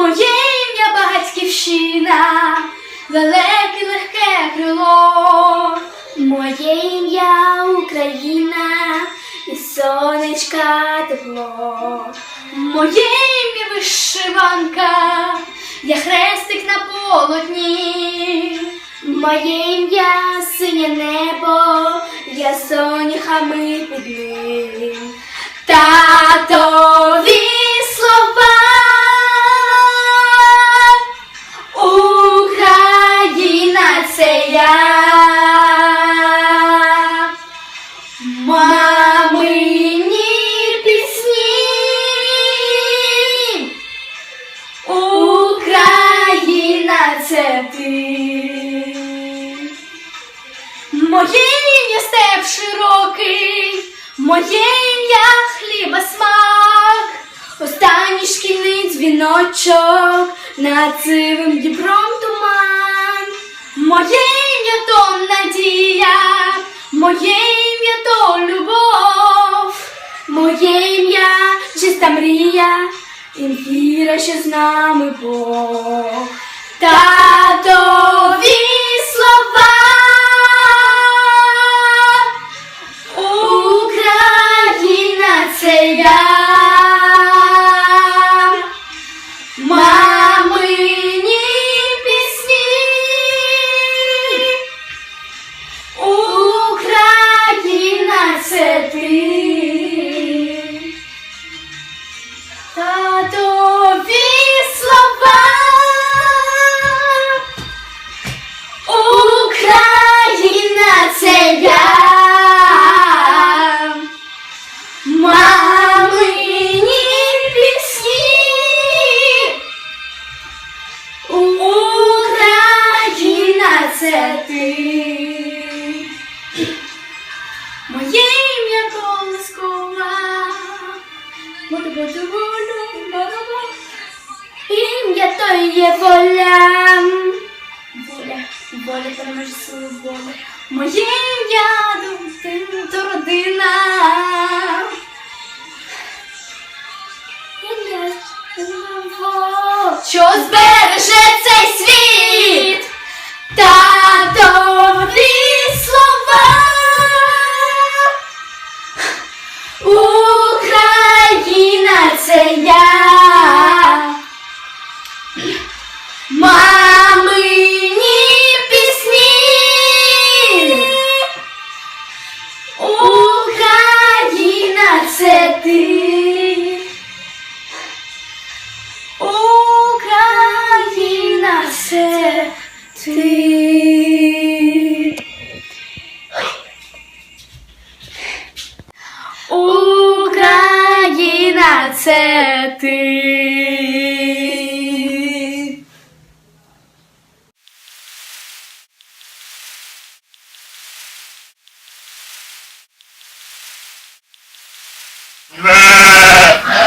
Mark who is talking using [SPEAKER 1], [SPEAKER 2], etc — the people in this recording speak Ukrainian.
[SPEAKER 1] Моє ім'я батьківщина, далеке легке крило. Моє ім'я Україна і сонечка тепло. Моє ім'я вишиванка, я хрестик на полотні. Моє ім'я синє небо, я соняхами під ним. Татові Моє ім'я степ широкий, моє ім'я хліба смак, останній шкільний дзвіночок, над сивим діпром туман. Моє ім'я то надія, моє ім'я то любов, моє ім'я чиста мрія, і віра, що з нами Бог. Татові слова. Це Моє ім'я колискова. Бу-ду-бу-ду-бу-ду-бу-ду-бу. Ім'я то є воля. Воля, воля переможе свою волю. Моє ім'я дитина, то родина. Ім'я Що збереже це я. Мамині пісні. Україна це ти. Україна це ти. grazie a te. Yeah.